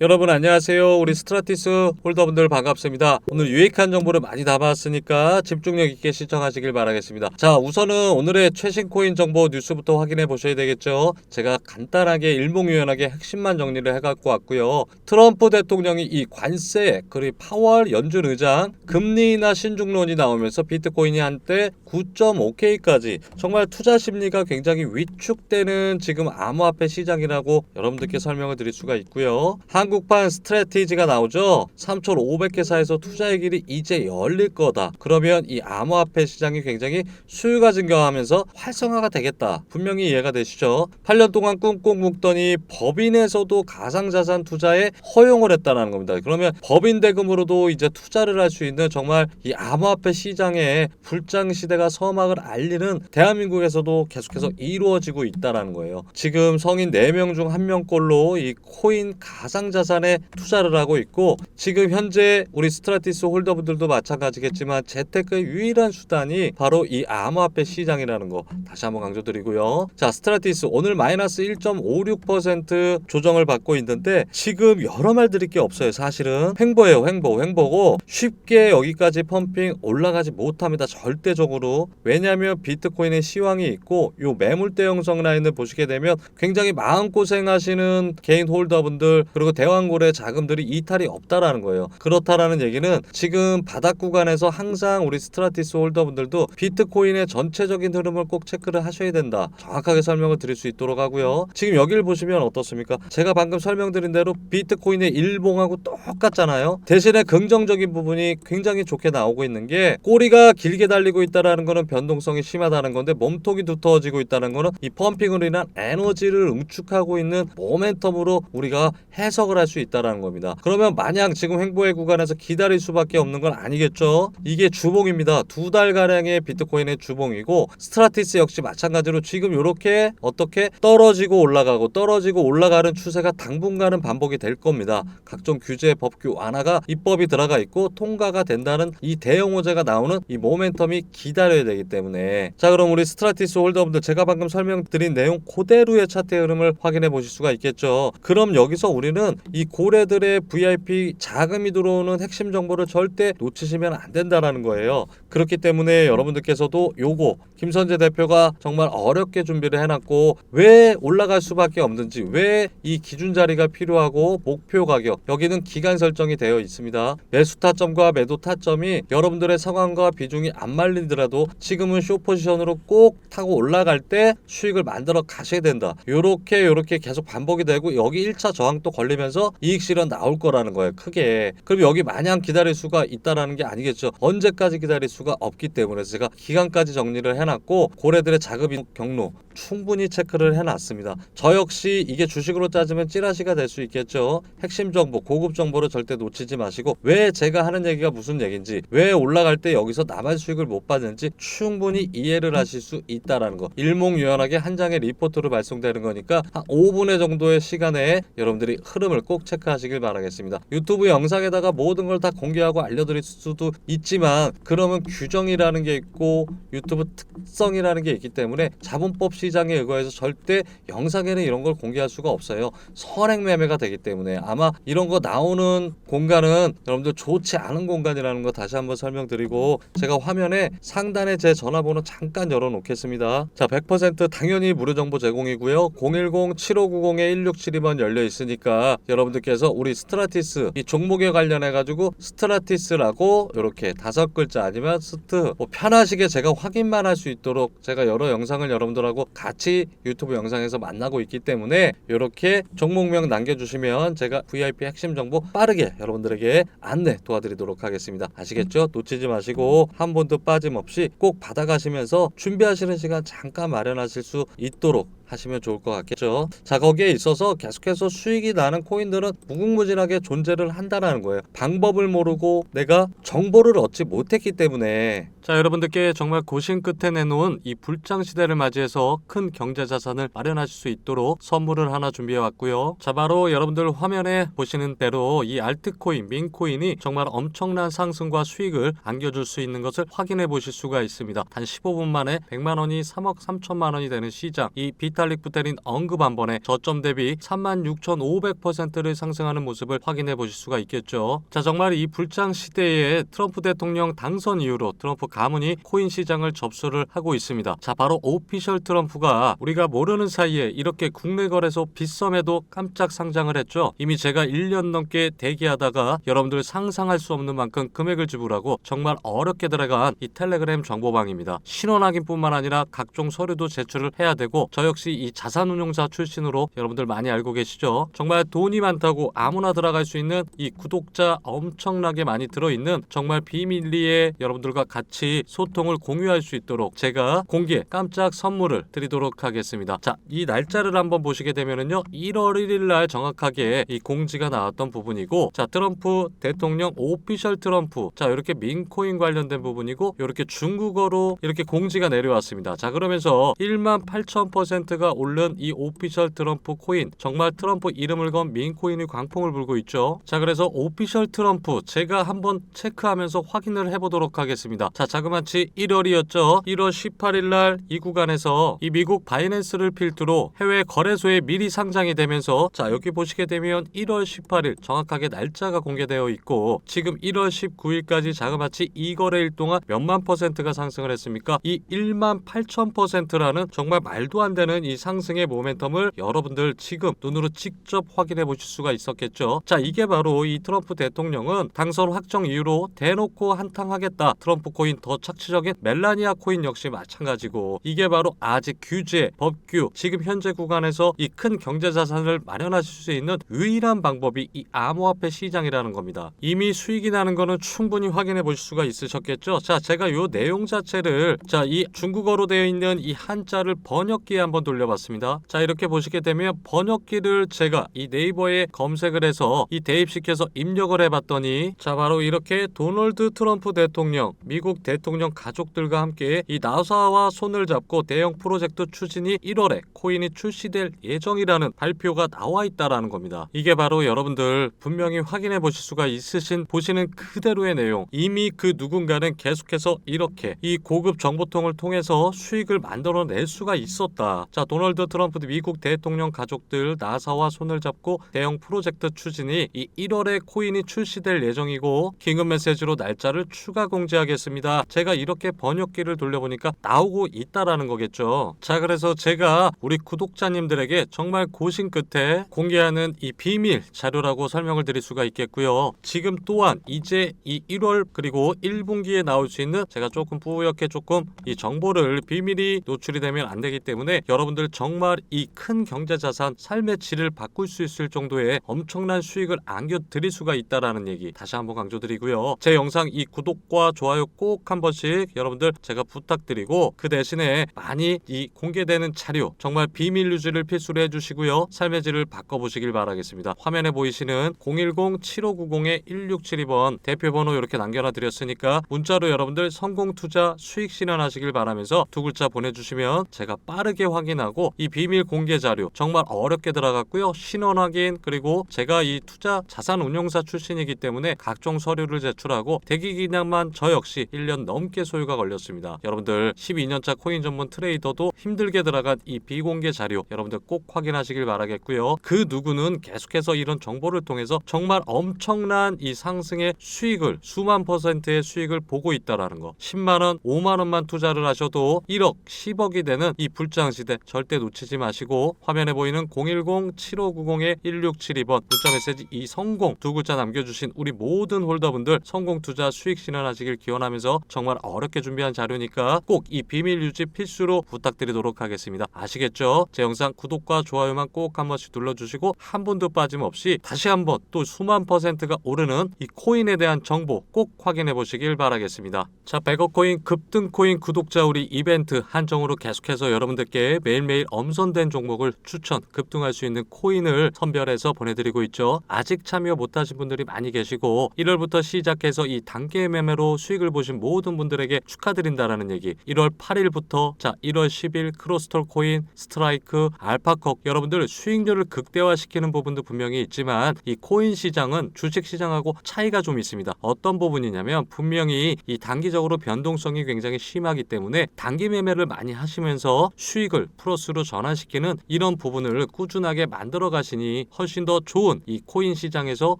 여러분 안녕하세요. 우리 스트라티스 홀더분들 반갑습니다. 오늘 유익한 정보를 많이 담아왔으니까 집중력 있게 시청하시길 바라겠습니다. 자, 우선은 오늘의 최신 코인 정보 뉴스부터 확인해 보셔야 되겠죠. 제가 간단하게 일목요연하게 핵심만 정리를 해 갖고 왔고요. 트럼프 대통령이 이 관세 그리고 파월 연준 의장 금리 인하 신중론이 나오면서 비트코인이 한때 9.5K까지 정말 투자 심리가 굉장히 위축되는 지금 암호화폐 시장이라고 여러분들께 설명을 드릴 수가 있고요. 한 국판 스트레티지가 나오죠. 3,500개사에서 투자의 길이 이제 열릴 거다. 그러면 이 암호화폐 시장이 굉장히 수요가 증가하면서 활성화가 되겠다. 분명히 이해가 되시죠? 8년 동안 꽁꽁 묶더니 법인에서도 가상자산 투자에 허용을 했다는 겁니다. 그러면 법인 대금으로도 이제 투자를 할 수 있는 정말 이 암호화폐 시장에 불장 시대가 서막을 알리는 대한민국에서도 계속해서 이루어지고 있다라는 거예요. 지금 성인 4명 중 1명꼴로 이 코인 가상자산 에 투자를 하고 있고 지금 현재 우리 스트라티스 홀더분들도 마찬가지겠지만 재테크의 유일한 수단이 바로 이 암호화폐 시장이라는 거 다시 한번 강조드리고요. 자, 스트라티스 오늘 마이너스 1.56% 조정을 받고 있는데 지금 여러 말 드릴 게 없어요. 사실은 횡보예요. 횡보. 횡보고 쉽게 여기까지 펌핑 올라가지 못합니다. 절대적으로. 왜냐하면 비트코인의 시황이 있고 요 매물대 형성 라인을 보시게 되면 굉장히 마음고생하시는 개인 홀더분들 그리고 대 왕고래 자금들이 이탈이 없다라는 거예요. 그렇다라는 얘기는 지금 바닥 구간에서 항상 우리 스트라티스 홀더분들도 비트코인의 전체적인 흐름을 꼭 체크를 하셔야 된다. 정확하게 설명을 드릴 수 있도록 하고요. 지금 여기를 보시면 어떻습니까? 제가 방금 설명드린 대로 비트코인의 일봉하고 똑같잖아요. 대신에 긍정적인 부분이 굉장히 좋게 나오고 있는 게 꼬리가 길게 달리고 있다라는 거는 변동성이 심하다는 건데 몸통이 두터워지고 있다는 거는 이 펌핑으로 인한 에너지를 응축하고 있는 모멘텀으로 우리가 해석을 할 수 있다라는 겁니다. 그러면 마냥 지금 횡보의 구간에서 기다릴 수밖에 없는 건 아니겠죠? 이게 주봉입니다. 두 달 가량의 비트코인의 주봉이고 스트라티스 역시 마찬가지로 지금 이렇게 어떻게 떨어지고 올라가고 떨어지고 올라가는 추세가 당분간은 반복이 될 겁니다. 각종 규제 법규 완화가 입법이 들어가 있고 통과가 된다는 이 대형 호재가 나오는 이 모멘텀이 기다려야 되기 때문에 자 그럼 우리 스트라티스 홀더분들 제가 방금 설명드린 내용 그대로의 차트 흐름을 확인해 보실 수가 있겠죠. 그럼 여기서 우리는 이 고래들의 VIP 자금이 들어오는 핵심 정보를 절대 놓치시면 안 된다라는 거예요. 그렇기 때문에 여러분들께서도 요거 김선재 대표가 정말 어렵게 준비를 해놨고 왜 올라갈 수밖에 없는지 왜 이 기준 자리가 필요하고 목표 가격 여기는 기간 설정이 되어 있습니다. 매수 타점과 매도 타점이 여러분들의 상황과 비중이 안 말리더라도 지금은 쇼 포지션으로 꼭 타고 올라갈 때 수익을 만들어 가셔야 된다. 요렇게 요렇게 계속 반복이 되고 여기 1차 저항 또 걸리면서 이익 실현 나올 거라는 거예요. 크게. 그럼 여기 마냥 기다릴 수가 있다라는 게 아니겠죠. 언제까지 기다릴 수가 없기 때문에 제가 기간까지 정리를 해놨고 고래들의 자금 경로 충분히 체크를 해놨습니다. 저 역시 이게 주식으로 따지면 찌라시가 될 수 있겠죠. 핵심 정보, 고급 정보를 절대 놓치지 마시고 왜 제가 하는 얘기가 무슨 얘기인지, 왜 올라갈 때 여기서 나만 수익을 못 받는지 충분히 이해를 하실 수 있다라는 거. 일목요연하게 한 장의 리포트로 발송되는 거니까 한 5분의 정도의 시간에 여러분들이 흐름을 꼭 체크하시길 바라겠습니다. 유튜브 영상에다가 모든 걸 다 공개하고 알려드릴 수도 있지만 그러면 규정이라는 게 있고 유튜브 특성이라는 게 있기 때문에 자본법 시장에 의거해서 절대 영상에는 이런 걸 공개할 수가 없어요. 선행 매매가 되기 때문에 아마 이런 거 나오는 공간은 여러분들 좋지 않은 공간이라는 거 다시 한번 설명드리고 제가 화면에 상단에 제 전화번호 잠깐 열어놓겠습니다. 자, 100% 당연히 무료 정보 제공이고요. 010-7590-1672번 열려 있으니까 여러분들께서 우리 스트라티스 이 종목에 관련해 가지고 스트라티스라고 이렇게 다섯 글자 아니면 스트 뭐 편하시게 제가 확인만 할 수 있도록 제가 여러 영상을 여러분들하고 같이 유튜브 영상에서 만나고 있기 때문에 이렇게 종목명 남겨주시면 제가 VIP 핵심 정보 빠르게 여러분들에게 안내 도와드리도록 하겠습니다. 아시겠죠? 놓치지 마시고 한 번도 빠짐없이 꼭 받아가시면서 준비하시는 시간 잠깐 마련하실 수 있도록 하시면 좋을 것 같겠죠. 자 거기에 있어서 계속해서 수익이 나는 코인들은 무궁무진하게 존재를 한다라는 거예요. 방법을 모르고 내가 정보를 얻지 못했기 때문에 자 여러분들께 정말 고심 끝에 내놓은 이 불장 시대를 맞이해서 큰 경제 자산을 마련하실 수 있도록 선물을 하나 준비해 왔고요. 자 바로 여러분들 화면에 보시는 대로 이 알트코인, 민코인이 정말 엄청난 상승과 수익을 안겨줄 수 있는 것을 확인해 보실 수가 있습니다. 단 15분 만에 100만 원이 3억 3천만 원이 되는 시장 이 비트 비탈릭 부테린 언급 한 번에 저점 대비 36,500%를 상승하는 모습을 확인해 보실 수가 있겠죠. 자, 정말 이 불장 시대에 트럼프 대통령 당선 이후로 트럼프 가문이 코인 시장을 접수를 하고 있습니다. 자, 바로 오피셜 트럼프가 우리가 모르는 사이에 이렇게 국내 거래소 빗썸에도 깜짝 상장을 했죠. 이미 제가 1년 넘게 대기하다가 여러분들 상상할 수 없는 만큼 금액을 지불하고 정말 어렵게 들어간 이 텔레그램 정보방입니다. 신원 확인뿐만 아니라 각종 서류도 제출을 해야 되고 저 역시 이 자산운용사 출신으로 여러분들 많이 알고 계시죠? 정말 돈이 많다고 아무나 들어갈 수 있는 이 구독자 엄청나게 많이 들어있는 정말 비밀리에 여러분들과 같이 소통을 공유할 수 있도록 제가 공개 깜짝 선물을 드리도록 하겠습니다. 자, 이 날짜를 한번 보시게 되면은요. 1월 1일 날 정확하게 이 공지가 나왔던 부분이고 자, 트럼프 대통령 오피셜 트럼프 자, 이렇게 민코인 관련된 부분이고 이렇게 중국어로 이렇게 공지가 내려왔습니다. 자, 그러면서 1만 8천% 가 오른 이 오피셜 트럼프 코인 정말 트럼프 이름을 건 민코인이 광풍을 불고 있죠. 자, 그래서 오피셜 트럼프 제가 한번 체크하면서 확인을 해보도록 하겠습니다. 자, 자그마치 1월이었죠. 1월 18일 날 이 구간에서 이 미국 바이낸스를 필두로 해외 거래소에 미리 상장이 되면서 자, 여기 보시게 되면 1월 18일 정확하게 날짜가 공개되어 있고 지금 1월 19일까지 자그마치 이 거래일 동안 몇만 퍼센트가 상승을 했습니까? 이 1만 8천 퍼센트라는 정말 말도 안 되는 이 상승의 모멘텀을 여러분들 지금 눈으로 직접 확인해 보실 수가 있었겠죠. 자, 이게 바로 이 트럼프 대통령은 당선 확정 이후로 대놓고 한탕하겠다. 트럼프 코인 더 착취적인 멜라니아 코인 역시 마찬가지고 이게 바로 아직 규제, 법규, 지금 현재 구간에서 이 큰 경제 자산을 마련하실 수 있는 유일한 방법이 이 암호화폐 시장이라는 겁니다. 이미 수익이 나는 거는 충분히 확인해 보실 수가 있으셨겠죠. 자, 제가 요 내용 자체를 자, 이 중국어로 되어 있는 이 한자를 번역기에 한번 돌 려봤습니다. 자, 이렇게 보시게 되면 번역기를 제가 이 네이버에 검색을 해서 이 대입시켜서 입력을 해봤더니 자, 바로 이렇게 도널드 트럼프 대통령, 미국 대통령 가족들과 함께 이 나사와 손을 잡고 대형 프로젝트 추진이 1월에 코인이 출시될 예정이라는 발표가 나와 있다라는 겁니다. 이게 바로 여러분들 분명히 확인해 보실 수가 있으신 보시는 그대로의 내용. 이미 그 누군가는 계속해서 이렇게 이 고급 정보통을 통해서 수익을 만들어낼 수가 있었다. 자, 도널드 트럼프 미국 대통령 가족들 나사와 손을 잡고 대형 프로젝트 추진이 이 1월에 코인이 출시될 예정이고 긴급 메시지로 날짜를 추가 공지하겠습니다. 제가 이렇게 번역기를 돌려보니까 나오고 있다라는 거겠죠. 자, 그래서 제가 우리 구독자님들에게 정말 고심 끝에 공개하는 이 비밀 자료라고 설명을 드릴 수가 있겠고요. 지금 또한 이제 이 1월 그리고 1분기에 나올 수 있는 제가 조금 뿌옇게 조금 이 정보를 비밀이 노출이 되면 안 되기 때문에 여러분 들 정말 이 큰 경제 자산 삶의 질을 바꿀 수 있을 정도의 엄청난 수익을 안겨 드릴 수가 있다라는 얘기 다시 한번 강조드리고요. 제 영상 이 구독과 좋아요 꼭 한 번씩 여러분들 제가 부탁드리고 그 대신에 많이 이 공개되는 자료 정말 비밀 유지를 필수로 해주시고요. 삶의 질을 바꿔보시길 바라겠습니다. 화면에 보이시는 010-7590-1672번 대표번호 이렇게 남겨놔 드렸으니까 문자로 여러분들 성공 투자 수익 실현하시길 바라면서 두 글자 보내주시면 제가 빠르게 확인하 고 이 비밀 공개 자료 정말 어렵게 들어갔고요. 신원 확인 그리고 제가 이 투자 자산 운용사 출신이기 때문에 각종 서류를 제출하고 대기 기간만 저 역시 1년 넘게 소요가 걸렸습니다. 여러분들 12년차 코인 전문 트레이더도 힘들게 들어간 이 비공개 자료 여러분들 꼭 확인하시길 바라겠고요. 그 누구는 계속해서 이런 정보를 통해서 정말 엄청난 이 상승의 수익을 수만 퍼센트의 수익을 보고 있다라는 거. 10만 원, 5만 원만 투자를 하셔도 1억, 10억이 되는 이 불장 시대 절대 놓치지 마시고 화면에 보이는 010-7590-1672번 문자 메시지 이 성공 두 글자 남겨주신 우리 모든 홀더분들 성공 투자 수익 실현하시길 기원하면서 정말 어렵게 준비한 자료니까 꼭 이 비밀 유지 필수로 부탁드리도록 하겠습니다. 아시겠죠? 제 영상 구독과 좋아요만 꼭 한 번씩 눌러주시고 한 분도 빠짐없이 다시 한번 또 수만 퍼센트가 오르는 이 코인에 대한 정보 꼭 확인해 보시길 바라겠습니다. 자, 100억 코인 급등 코인 구독자 우리 이벤트 한정으로 계속해서 여러분들께 매 일매일 엄선된 종목을 추천 급등할 수 있는 코인을 선별해서 보내드리고 있죠. 아직 참여 못하신 분들이 많이 계시고 1월부터 시작해서 이 단계 매매로 수익을 보신 모든 분들에게 축하드린다라는 얘기. 1월 8일부터 자 1월 10일 크로스톨 코인, 스트라이크, 알파콕 여러분들 수익률을 극대화시키는 부분도 분명히 있지만 이 코인 시장은 주식 시장하고 차이가 좀 있습니다. 어떤 부분이냐면 분명히 이 단기적으로 변동성이 굉장히 심하기 때문에 단기 매매를 많이 하시면서 수익을 플러스로 전환시키는 이런 부분을 꾸준하게 만들어 가시니 훨씬 더 좋은 이 코인 시장에서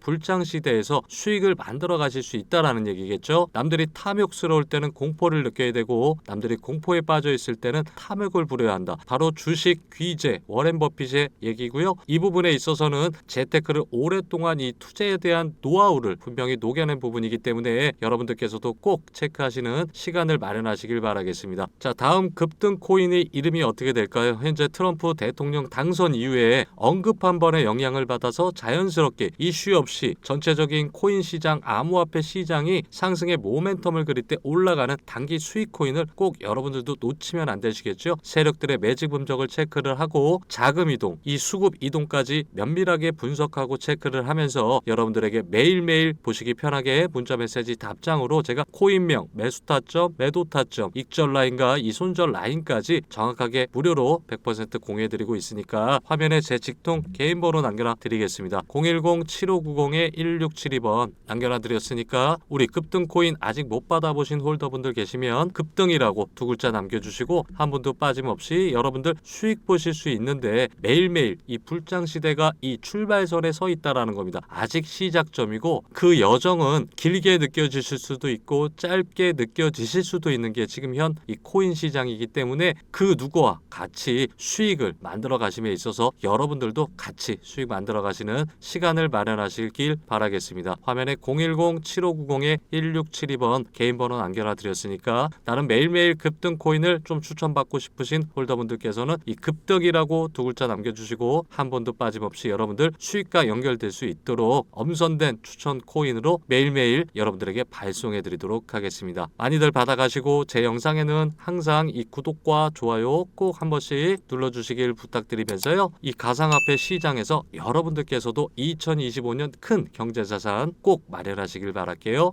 불장 시대에서 수익을 만들어 가실 수 있다라는 얘기겠죠. 남들이 탐욕스러울 때는 공포를 느껴야 되고 남들이 공포에 빠져 있을 때는 탐욕을 부려야 한다. 바로 주식 귀재 워렌 버핏의 얘기고요. 이 부분에 있어서는 재테크를 오랫동안 이 투자에 대한 노하우를 분명히 녹여낸 부분이기 때문에 여러분들께서도 꼭 체크하시는 시간을 마련하시길 바라겠습니다. 자, 다음 급등 코인의 이름이 어떻게 될까요? 현재 트럼프 대통령 당선 이후에 언급 한 번의 영향을 받아서 자연스럽게 이슈 없이 전체적인 코인 시장, 암호화폐 시장이 상승의 모멘텀을 그릴 때 올라가는 단기 수익 코인을 꼭 여러분들도 놓치면 안 되시겠죠? 세력들의 매직 분석을 체크를 하고 자금 이동, 이 수급 이동까지 면밀하게 분석하고 체크를 하면서 여러분들에게 매일매일 보시기 편하게 문자 메시지 답장으로 제가 코인명, 매수 타점, 매도 타점, 익절 라인과 이 손절 라인까지 정확하게 무료로 100% 공유해드리고 있으니까 화면에 제 직통 개인 번호 남겨놔 드리겠습니다. 010-7590-1672번 남겨놔 드렸으니까 우리 급등 코인 아직 못 받아보신 홀더분들 계시면 급등이라고 두 글자 남겨주시고 한 분도 빠짐없이 여러분들 수익 보실 수 있는데 매일매일 이 불장 시대가 이 출발선에 서 있다라는 겁니다. 아직 시작점이고 그 여정은 길게 느껴지실 수도 있고 짧게 느껴지실 수도 있는 게 지금 현 이 코인 시장이기 때문에 그 누구와 같이 수익을 만들어 가심에 있어서 여러분들도 같이 수익 만들어 가시는 시간을 마련하시길 바라겠습니다. 화면에 010-7590-1672번 개인 번호 남겨놔 드렸으니까 나는 매일매일 급등 코인을 좀 추천받고 싶으신 홀더분들께서는 이 급등이라고 두 글자 남겨주시고 한 번도 빠짐없이 여러분들 수익과 연결될 수 있도록 엄선된 추천 코인으로 매일매일 여러분들에게 발송해 드리도록 하겠습니다. 많이들 받아가시고 제 영상에는 항상 이 구독과 좋아요 꼭 한 번씩 눌러주시길 부탁드리면서요. 이 가상화폐 시장에서 여러분들께서도 2025년 큰 경제자산 꼭 마련하시길 바랄게요.